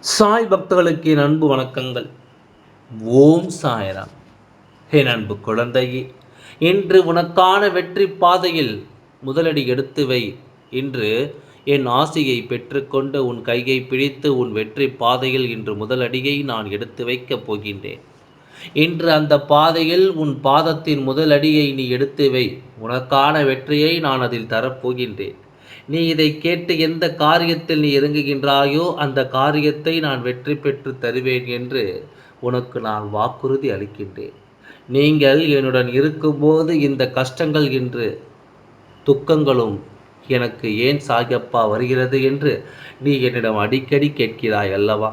சாய் பக்தர்களுக்கு என் அன்பு வணக்கங்கள். ஓம் சாயராம். என் அன்பு குழந்தையே இன்று உனக்கான வெற்றி பாதையில் முதலடி எடுத்து வை. இன்று என் ஆசையை பெற்றுக்கொண்டு உன் கையை பிடித்து உன் வெற்றி பாதையில் இன்று முதலடியை நான் எடுத்து வைக்கப் போகின்றேன். இன்று அந்த பாதையில் உன் பாதத்தின் முதலடியை நீ எடுத்து வை. உனக்கான வெற்றியை நான் அதில் தரப்போகின்றேன். நீ இதை கேட்டு எந்த காரியத்தில் நீ இறங்குகின்றாயோ அந்த காரியத்தை நான் வெற்றி பெற்று தருவேன் என்று உனக்கு நான் வாக்குறுதி அளிக்கின்றேன். நீங்கள் என்னுடன் இருக்கும்போது இந்த கஷ்டங்கள் என்று துக்கங்களும் எனக்கு ஏன் சாயப்பா வருகிறது என்று நீ என்னிடம் அடிக்கடி கேட்கிறாய் அல்லவா?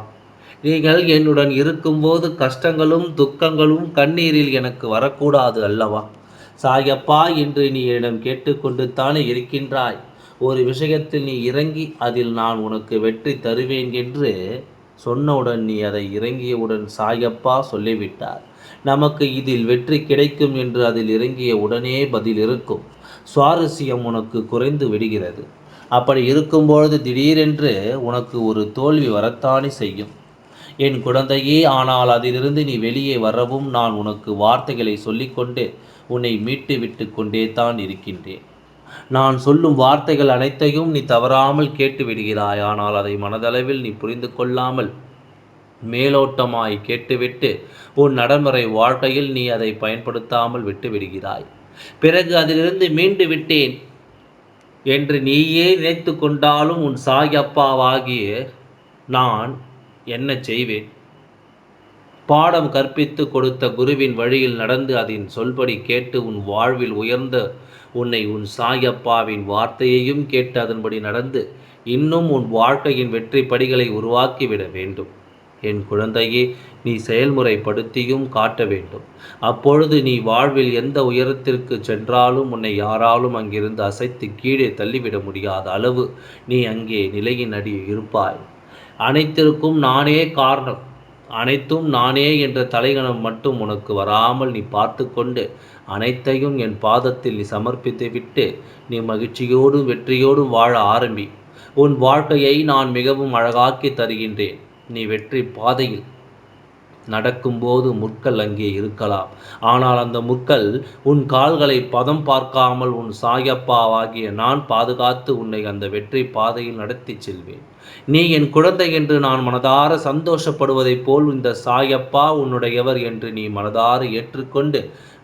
நீங்கள் என்னுடன் இருக்கும்போது கஷ்டங்களும் துக்கங்களும் கண்ணீரில் எனக்கு வரக்கூடாது அல்லவா? சாயப்பா என்று நீ என்னிடம் கேட்டுக்கொண்டு தானே இருக்கின்றாய். ஒரு விஷயத்தில் நீ இறங்கி அதில் நான் உனக்கு வெற்றி தருவேன் என்று சொன்னவுடன் நீ அதை இறங்கியவுடன் சாயப்பா சொல்லிவிட்டார். நமக்கு இதில் வெற்றி கிடைக்கும் என்று அதில் இறங்கிய உடனே பதில் இருக்கும். சுவாரஸ்யம் உனக்கு குறைந்து விடுகிறது. அப்படி இருக்கும்பொழுது திடீரென்று உனக்கு ஒரு தோல்வி வரத்தானே செய்யும். என் குழந்தையே ஆனால் அதிலிருந்து நீ வெளியே வரவும் நான் உனக்கு வார்த்தைகளை சொல்லிக்கொண்டு உன்னை மீட்டு விட்டு கொண்டே தான் இருக்கின்றேன். நான் சொல்லும் வார்த்தைகள் அனைத்தையும் நீ தவறாமல் கேட்டு விடுகிறாய் ஆனால் அதை மனதளவில் நீ புரிந்து கொள்ளாமல் மேலோட்டமாய் கேட்டுவிட்டு உன் நடைமுறை வாழ்க்கையில் நீ அதை பயன்படுத்தாமல் விட்டு விடுகிறாய். பிறகு அதிலிருந்து மீண்டு விட்டேன் என்று நீயே நினைத்து கொண்டாலும் உன் சாயப்பாவாகிய நான் என்ன செய்வேன்? பாடம் கற்பித்து கொடுத்த குருவின் வழியில் நடந்து அதன் சொல்படி கேட்டு உன் வாழ்வில் உயர்ந்த உன்னை உன் சாயப்பாவின் வார்த்தையையும் கேட்டு அதன்படி நடந்து இன்னும் உன் வாழ்க்கையின் வெற்றி படிகளை உருவாக்கிவிட வேண்டும். என் குழந்தையே நீ செயல்முறைப்படுத்தியும் காட்ட வேண்டும். அப்பொழுது நீ வாழ்வில் எந்த உயரத்திற்கு சென்றாலும் உன்னை யாராலும் அங்கிருந்து அசைத்து கீழே தள்ளிவிட முடியாத அளவு நீ அங்கே நிலையின் அடி இருப்பாய். அனைத்திற்கும் நானே காரணம். அனைத்தும் நானே என்ற தலைகணம் மட்டும் உனக்கு வராமல் நீ பார்த்து கொண்டு அனைத்தையும் என் பாதத்தில் நீ சமர்ப்பித்து விட்டு நீ மகிழ்ச்சியோடும் வெற்றியோடும் வாழ ஆரம்பி. உன் வாழ்க்கையை நான் மிகவும் அழகாக்கி தருகின்றேன். நீ வெற்றி பாதையில் நடக்கும்போது முற்கள் அங்கே இருக்கலாம். ஆனால் அந்த முற்கள் உன் கால்களை பதம் பார்க்காமல் உன் சாயப்பாவாகிய நான் பாதுகாத்து உன்னை அந்த வெற்றி பாதையில் நடத்தி செல்வேன். நீ என் குழந்தை என்று நான் மனதார சந்தோஷப்படுவதைப் போல் இந்த சாயப்பா உன்னுடையவர் என்று நீ மனதார ஏற்றுக்கொண்டு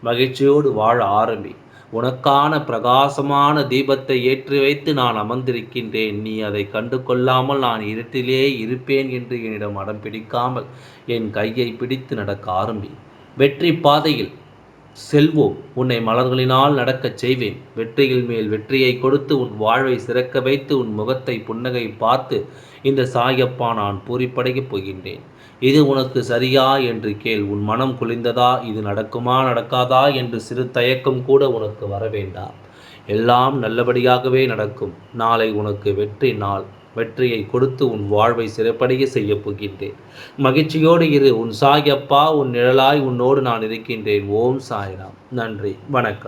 மகிழ்ச்சியோடு வாழ ஆரம்பி. உனக்கான பிரகாசமான தீபத்தை ஏற்றி வைத்து நான் அமர்ந்திருக்கின்றேன். நீ அதை கண்டு கொள்ளாமல் நான் இருட்டிலே இருப்பேன் என்று என்னிடம் அடம் பிடிக்காமல் என் கையை பிடித்து நடக்க ஆரம்பி. வெற்றி பாதையில் செல்வோம் உன்னை மலர்களினால் நடக்கச் செய்வேன். வெற்றியில் மேல் வெற்றியை கொடுத்து உன் வாழ்வை சிறக்க வைத்து உன் முகத்தை புன்னகை பார்த்து இந்த சாயப்பா நான் பூரிப்படையப் போகின்றேன். இது உனக்கு சரியா என்று கேள். உன் மனம் குளிந்ததா இது நடக்குமா நடக்காதா? என்று சிறு தயக்கம் கூட உனக்கு வரவேண்டாம். எல்லாம் நல்லபடியாகவே நடக்கும். நாளை உனக்கு வெற்றி நாள். வெற்றியை கொடுத்து உன் வாழ்வை சிறப்படைய செய்யப் போகின்றேன். மகிழ்ச்சியோடு இரு உன் சாயப்பா உன் நிழலாய் உன்னோடு நான் இருக்கின்றேன். ஓம் சாய்ராம். நன்றி. வணக்கம்.